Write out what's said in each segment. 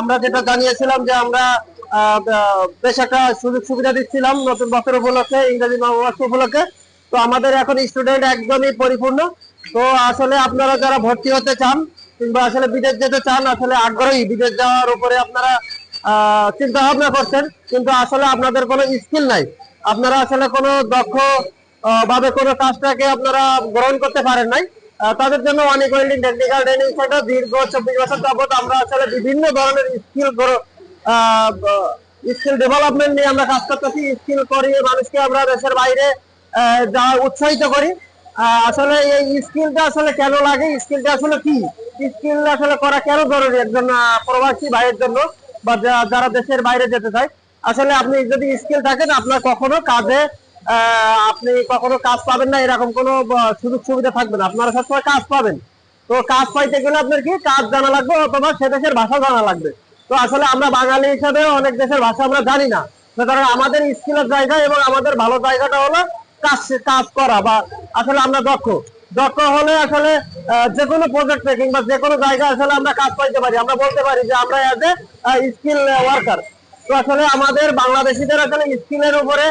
আমরা যেটা জানিয়েছিলাম যে আমরা বেশ একটা সুযোগ সুবিধা দিচ্ছিলাম নতুন বছর উপলক্ষে, ইংরেজি নববর্ষ উপলক্ষে। তো আমাদের এখন স্টুডেন্ট একদমই পরিপূর্ণ। তো আসলে আপনারা যারা ভর্তি হতে চান কিংবা আসলে বিদেশ যেতে চান, আসলে আগ্রহী। বিদেশ যাওয়ার উপরে আপনারা চিন্তা ভাবনা করছেন, কিন্তু আসলে আপনাদের কোনো স্কিল নাই। আপনারা আসলে কোনো দক্ষ ভাবে কোনো কাজটাকে আপনারা গ্রহণ করতে পারেন নাই। তাদের জন্য অনেক ওয়েল্ডিং টেকনিক্যাল ট্রেনিং সেন্টার দীর্ঘ চব্বিশ বছর যাবত আমরা আসলে বিভিন্ন ধরনের স্কিল স্কিল ডেভেলপমেন্ট নিয়ে আমরা কাজ করতেছি। স্কিল করিয়ে মানুষকে আমরা দেশের বাইরে যাওয়া উৎসাহিত করি। আসলে এই স্কিলটা আসলে কেন লাগে? স্কিলটা আসলে কি? স্কিল আসলে করা কেন জরুরি একজন প্রবাসী ভাইয়ের জন্য বা যারা দেশের বাইরে যেতে চায়? আসলে আপনি যদি স্কিল থাকেন, আপনার কখনো কাজে আপনি কখনো কাজ পাবেন না, এরকম কোনো সুযোগ সুবিধা থাকবে না। আপনারা সবসময় কাজ পাবেন। তো কাজ পাইতে গেলে আপনার কি? কাজ জানা লাগবে অথবা সে দেশের ভাষা জানা লাগবে। তো আসলে আমরা বাঙালি হিসাবে অনেক দেশের ভাষা আমরা জানি না। সুতরাং আমাদের স্কিলের জায়গা এবং আমাদের ভালো জায়গাটা হলো কাজ কাজ করা বা আসলে আমরা দক্ষ। দক্ষ হলে আসলে যে কোনো প্রজেক্টে কিংবা যে কোনো জায়গায় আসলে আমরা কাজ পাইতে পারি। আমরা বলতে পারি যে আমরা এজ এ স্কিল ওয়ার্কার তো আসলে আমাদের বাংলাদেশিদের আসলে স্কিলের উপরে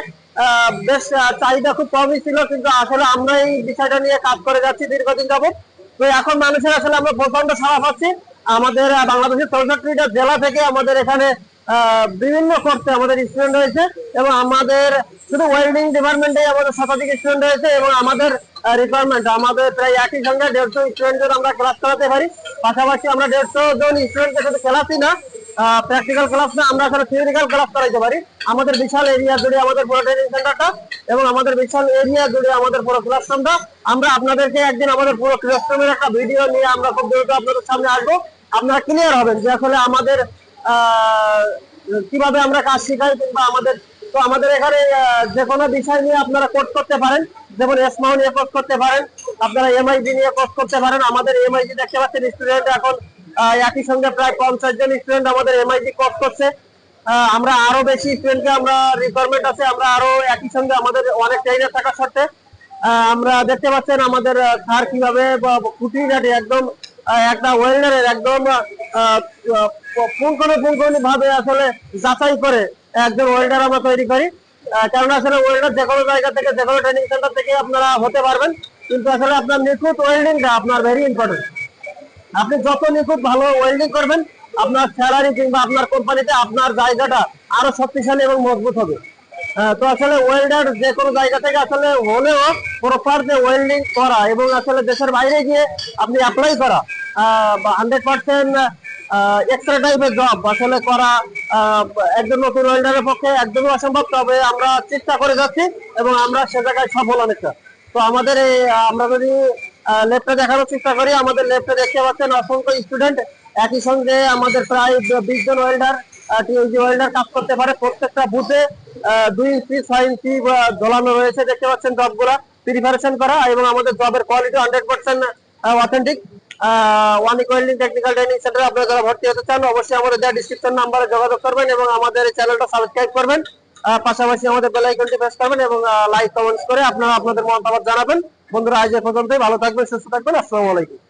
বেশ চাহিদা খুব কমই ছিল, কিন্তু আসলে আমরা এই বিষয়টা নিয়ে কাজ করে যাচ্ছি দীর্ঘদিন যাবত তো এখন মানুষের আসলে আমরা প্রচণ্ড সাড়া পাচ্ছি। আমাদের বাংলাদেশের চৌষট্টিটা জেলা থেকে আমাদের এখানে বিভিন্ন কোর্সে আমাদের স্টুডেন্ট রয়েছে এবং আমাদের শুধু ওয়েল্ডিং ডিপার্টমেন্টে আমাদের শতাধিক স্টুডেন্ট রয়েছে এবং আমাদের রিকোয়ারমেন্ট আমাদের প্রায় একই সঙ্গে দেড়শো স্টুডেন্টের আমরা ক্লাস করাতে পারি। পাশাপাশি আমরা দেড়শো জন স্টুডেন্টকে শুধু ক্লাসই না প্র্যাকটিক্যাল ক্লাস না, আমরা আসলে থিওরিক্যাল ক্লাস করাইতে পারি। আমাদের বিশাল এরিয়া জুড়ে আমাদের পুরো ট্রেনিং সেন্টারটা এবং আমাদের বিশাল এরিয়া জুড়ে আমাদের পুরো ক্লাসরুমটা আমরা আপনাদেরকে একদিন আমাদের পুরো ক্লাসরুমের একটা ভিডিও নিয়ে আমরা খুব দ্রুত আপনাদের সামনে আসব। আপনারা ক্লিয়ার হবেন যে আসলে আমাদের কীভাবে আমরা কাজ শিখাই কিংবা আমাদের তো আমাদের এখানে যে কোনো বিষয় নিয়ে আপনারা কোর্স করতে পারেন। যেমন এসমাও নিয়ে কোর্স করতে পারেন। আপনারা এমআইজি নিয়ে কোর্স করতে পারেন। আমাদের এমআইজি দেখতে পাচ্ছেন স্টুডেন্ট এখন একই সঙ্গে প্রায় পঞ্চাশ জন স্টুডেন্ট আমাদের এমআইজি কোর্স করছে। আমরা আরও বেশি স্টুডেন্টকে আমরা রিকোয়ারমেন্ট আছে। আমরা আরও একই সঙ্গে আমাদের অনেক ট্রেনার থাকা সত্ত্বে আমরা দেখতে পাচ্ছেন আমাদের স্যার কীভাবে খুঁটিনাটি একদম একটা ওয়েল্ডারের একদম পুঙ্খানু পুঙ্খানু ভাবে আসলে যাচাই করে একজন ওয়েল্ডার আমরা তৈরি করি। কেননা আসলে ওয়েল্ডার যে কোনো জায়গা থেকে, যে কোনো ট্রেনিং সেন্টার থেকে আপনারা হতে পারবেন। কিন্তু আসলে আপনার নিখুঁত ওয়েল্ডিংটা আপনার ভেরি ইম্পর্টেন্ট আপনি যত নিখুঁত ভালো ওয়েল্ডিং করবেন, আপনার স্যালারি কিংবা আপনার কোম্পানিতে আপনার জায়গাটা আরও শক্তিশালী এবং মজবুত হবে। তো আসলে ওয়েল্ডার যে কোনো জায়গা থেকে আসলে হলেও প্রপার যে ওয়েল্ডিং করা এবং আসলে দেশের বাইরে গিয়ে আপনি অ্যাপ্লাই করা জব করা একজন নতুন ওয়েল্ডারের পক্ষে একদমই অসম্ভব, তবে আমরা চেষ্টা করে যাচ্ছি এবং আমরা সে জায়গায় তো আমাদের আমরা যদি চেষ্টা করি, আমাদের দেখতে পাচ্ছেন অসংখ্য স্টুডেন্ট একই সঙ্গে আমাদের প্রায় বিশ জন ওয়েল্ডার ওয়েল্ডার কাজ করতে পারে প্রত্যেকটা বুথে দুই ইঞ্চি ছয় ইঞ্চি ঝোলানো রয়েছে। দেখতে পাচ্ছেন জবগুলা প্রিপারেশন করা এবং আমাদের জবের quality hundred percent authentic one welding technical training সেন্টারে আপনারা যারা ভর্তি হতে চান, অবশ্যই আমাদের দেওয়া ডিসক্রিপশন নাম্বারে যোগাযোগ করবেন এবং আমাদের এই চ্যানেলটা সাবস্ক্রাইব করবেন। পাশাপাশি আমাদের বেল আইকনটি প্রেস করবেন এবং লাইক কমেন্টস করে আপনারা আপনাদের মতামত জানাবেন। বন্ধুরা, আজ এ পর্যন্তই। ভালো থাকবেন, সুস্থ থাকবেন। আসসালামু আলাইকুম।